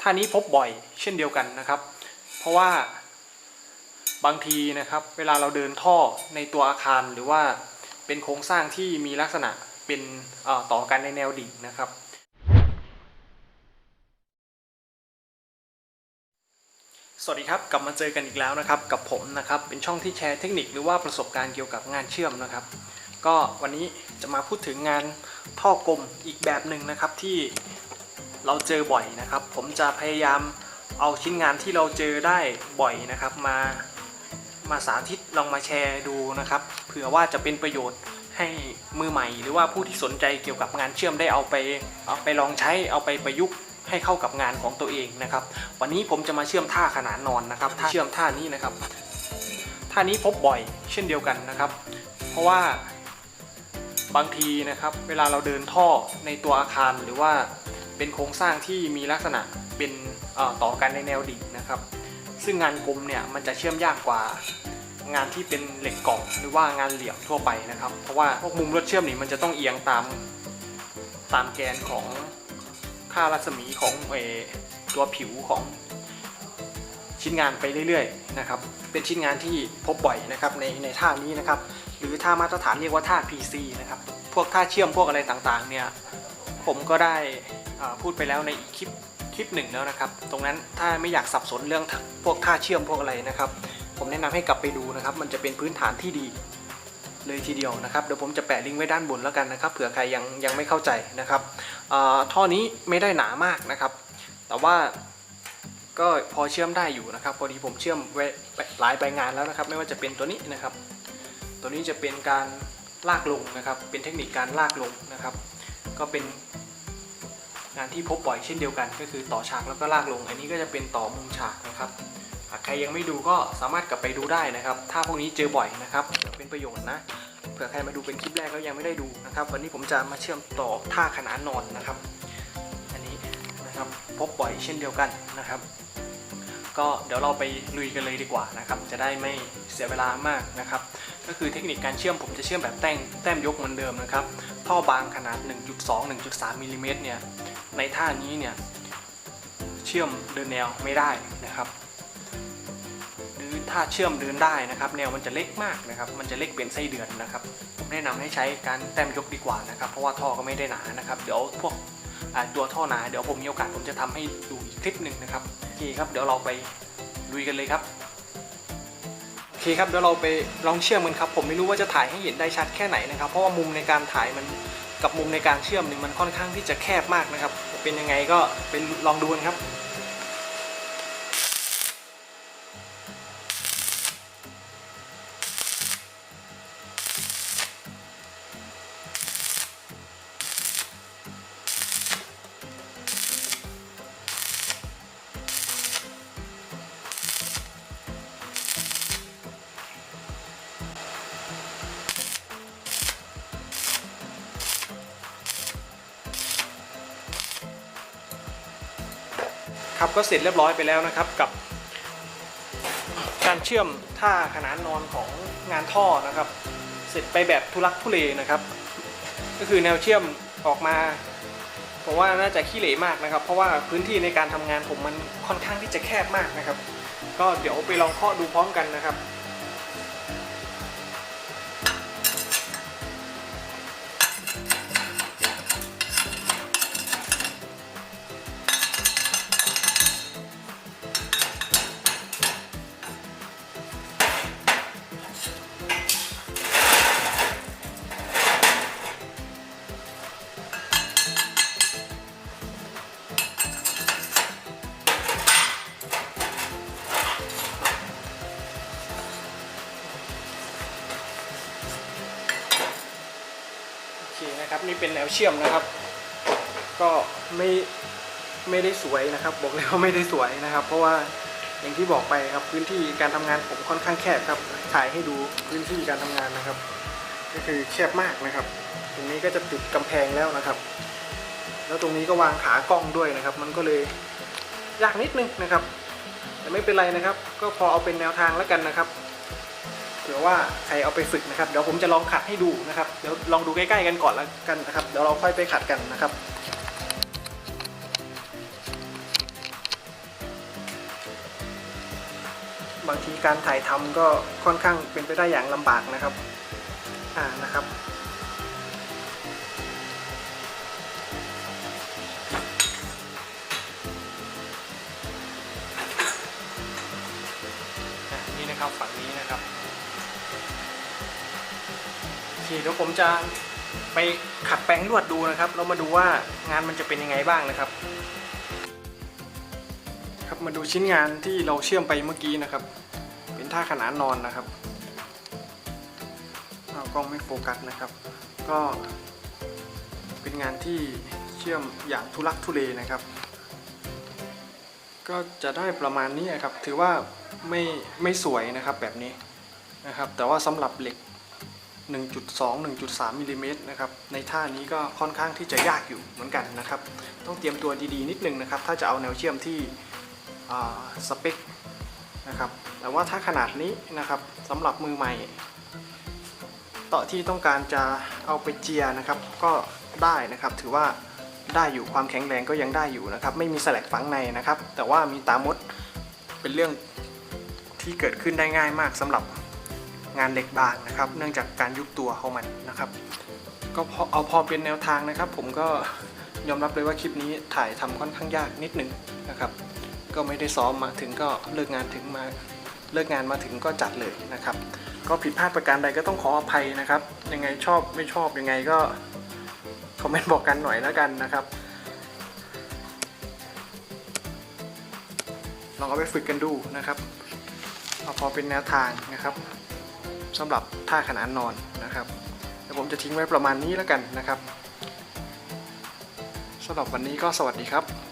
ท่านี้พบบ่อยเช่นเดียวกันนะครับ เพราะว่าบางทีนะครับเวลาเราเดินท่อในตัวอาคารหรือว่าเป็นโครงสร้างที่มีลักษณะเป็นต่อกันในแนวดิ่งนะครับ สวัสดีครับกลับมาเจอกันอีกแล้วนะครับ กับผมนะครับเป็นช่องที่แชร์เทคนิคหรือว่าประสบการณ์เกี่ยวกับงานเชื่อมนะครับ ก็วันนี้จะมาพูดถึงงานท่อกลมอีกแบบหนึ่งนะครับที่ เราเจอบ่อยนะครับ ผมจะพยายามเอาชิ้นงานที่เราเจอได้บ่อยนะครับ มามาสาธิตลองมาแชร์ดูนะครับเผื่อว่าจะเป็นประโยชน์ให้มือใหม่ หรือว่าผู้ที่สนใจเกี่ยวกับงานเชื่อมได้เอาไปเอาไปลองใช้เอาไปประยุกต์ให้เข้ากับงานของตัวเองนะครับ วันนี้ผมจะมาเชื่อมท่าขนานนอนนะครับท่าเชื่อมท่านี้นะครับท่านี้พบบ่อยเช่นเดียวกันนะครับ เพราะว่าบางทีนะครับ เวลาเราเดินท่อในตัวอาคารหรือว่า เป็นโครงสร้างที่มีลักษณะเป็นต่อกันในแนวดิ่งนะครับ ซึ่งงานกลมเนี่ยมันจะเชื่อมยากกว่างานที่เป็นเหล็กกล่องหรือว่างานเหลี่ยมทั่วไปนะครับ เพราะว่าพวกมุมลวดเชื่อมนี่มันจะต้องเอียงตามตามแกนของค่ารัศมีของอตัวผิวของชิ้นงานไปเรื่อยๆนะครับ เป็นชิ้นงานที่พบบ่อยนะครับในในท่านี้นะครับ หรือท่ามาตรฐานเรียกว่าท่า PC นะครับ พวกท่าเชื่อมพวกอะไรต่างๆเนี่ย ผมก็ได้ พูดไปแล้วในอีกคลิปคลิปหนึ่งแล้วนะครับ ตรงนั้นถ้าไม่อยากสับสนเรื่องพวกท่าเชื่อมพวกอะไรนะครับ ผมแนะนำให้กลับไปดูนะครับ มันจะเป็นพื้นฐานที่ดี เลยทีเดียวนะครับเดี๋ยวผมจะแปะลิงก์ไว้ด้านบนแล้วกันนะครับเผื่อใครยังยังไม่เข้าใจนะครับท่อนี้ไม่ได้หนามากนะครับ แต่ว่าก็พอเชื่อมได้อยู่นะครับ พอดีผมเชื่อมไว้หลายใบงานแล้วนะครับ ไม่ว่าจะเป็นตัวนี้นะครับ ตัวนี้จะเป็นการลากลงนะครับ เป็นเทคนิคการลากลงนะครับ ก็เป็น งานที่พบบ่อยเช่นเดียวกัน ก็คือต่อฉากแล้วก็ลากลง อันนี้ก็จะเป็นต่อมุมฉากนะครับหากใครยังไม่ดูก็สามารถกลับไปดูได้นะครับ ถ้าพวกนี้เจอบ่อยนะครับเดี๋ยวเป็นประโยชน์นะเผื่อใครมาดูเป็นคลิปแรกแล้วยังไม่ได้ดูนะครับ วันนี้ผมจะมาเชื่อมต่อท่าขนานนอนนะครับ อันนี้นะครับพบบ่อยเช่นเดียวกันนะครับ ก็เดี๋ยวเราไปลุยกันเลยดีกว่านะครับ จะได้ไม่เสียเวลามากนะครับ ก็คือเทคนิคการเชื่อมผมจะเชื่อมแบบแต้มแต้มยกเหมือนเดิมนะครับ ท่อบางขนาด 1.2 1.3มิลลิเมตรเนี่ย ในท่านี้เนี่ยเชื่อมเดินแนวไม่ได้นะครับ หรือถ้าเชื่อมเดินได้นะครับ แนวมันจะเล็กมากนะครับ มันจะเล็กเป็นไส้เดือนนะครับผมแนะนำให้ใช้การแต้มยกดีกว่านะครับ เพราะว่าท่อก็ไม่ได้หนานะครับ เดี๋ยวพวกตัวท่อหนาเดี๋ยวผมมีโอกาสผมจะทำให้ดูอีกคลิปหนึ่งนะครับโอเคครับเดี๋ยวเราไปลุยกันเลยครับ อเคครับเดี๋ยวเราไปลองเชื่อมกันครับ ผมไม่รู้ว่าจะถ่ายให้เห็นได้ชัดแค่ไหนนะครับ เพราะว่ามุมในการถ่ายมันกับมุมในการเชื่อมนี่มันค่อนข้างที่จะแคบมากนะครับ เป็นยังไงก็เป็นลองดูกันครับ ครับก็เสร็จเรียบร้อยไปแล้วนะครับกับ การเชื่อมท่าขนานนอนของงานท่อนะครับ เสร็จไปแบบทุลักทุเลนะครับ ก็คือแนวเชื่อมออกมาผมว่าน่าจะขี้เหร่มากนะครับ เพราะว่าพื้นที่ในการทำงานผมมันค่อนข้างที่จะแคบมากนะครับ ก็เดี๋ยวไปลองเคาะดูพร้อมกันนะครับ นะครับนี่เป็นแนวเชื่อมนะครับ ก็ไม่ไม่ได้สวยนะครับ บอกเลยว่าไม่ได้สวยนะครับ เพราะว่าอย่างที่บอกไปครับพื้นที่การทำงานผมค่อนข้างแคบครับถ่ายให้ดูพื้นที่การทำงานนะครับ ก็คือแคบมากนะครับ ตรงนี้ก็จะติดกำแพงแล้วนะครับ แล้วตรงนี้ก็วางขากล้องด้วยนะครับ มันก็เลยยากนิดนึงนะครับ แต่ไม่เป็นไรนะครับ ก็พอเอาเป็นแนวทางแล้วกันนะครับ ผื่อว่าใครเอาไปฝึกนะครับ เดี๋ยวผมจะลองขัดให้ดูนะครับ เดี๋ยวลองดูใกล้ๆกันก่อนแล้วกันนะครับ เดี๋ยวเราค่อยไปขัดกันนะครับบางทีการถ่ายทำก็ค่อนข้างเป็นไปได้อย่างลำบากนะครับ อ่านะครับ นี่นะครับฝั่ง นี้นะครับโอเดี๋ยวผมจะไปขัดแปลงลวดดูนะครับ เรามาดูว่างานมันจะเป็นยังไงบ้างนะครับ ครับมาดูชิ้นงานที่เราเชื่อมไปเมื่อกี้นะครับ เป็นท่าขนานนอนนะครับเอากล้องไม่โฟกัสนะครับ ก็เป็นงานที่เชื่อมอย่างทุลักทุเลนะครับ ก็จะได้ประมาณนี้ครับ ถือว่าไม่ไม่สวยนะครับแบบนี้นะครับ แต่ว่าสำหรับเหล็ก 1.2 1.3มิลลิเมตรนะครับ ในท่านี้ก็ค่อนข้างที่จะยากอยู่เหมือนกันนะครับ ต้องเตรียมตัวดีๆนิดนึงนะครับ ถ้าจะเอาแนวเชื่อมที่สเปคนะครับ แต่ว่าถ้าขนาดนี้นะครับสำหรับมือใหม่ต่อที่ต้องการจะเอาไปเจียนะครับ ก็ได้นะครับถือว่าได้อยู่ความแข็งแรงก็ยังได้อยู่นะครับ ไม่มีแสลกฝังในนะครับ แต่ว่ามีตามดเป็นเรื่องที่เกิดขึ้นได้ง่ายมากสำหรับ งานเหล็กบางนะครับ เนื่องจากการยุบตัวของมันนะครับ ก็พอเอาพอเป็นแนวทางนะครับ ผมก็ยอมรับเลยว่าคลิปนี้ถ่ายทำค่อนข้างยากนิดนึงนะครับ ก็ไม่ได้ซ้อมมาถึงก็เลิกงานถึงมาเลิกงานมาถึงก็จัดเลยนะครับ ก็ผิดพลาดประการใดก็ต้องขออภัยนะครับ ยังไงชอบไม่ชอบยังไงก็คอมเมนต์บอกกันหน่อยแล้วกันนะครับ ลองเอาไปฝึกกันดูนะครับ เอาพอเป็นแนวทางนะครับ สำหรับท่าขนานนอนนะครับเดี๋ยวผมจะทิ้งไว้ประมาณนี้แล้วกันนะครับสำหรับวันนี้ก็สวัสดีครับ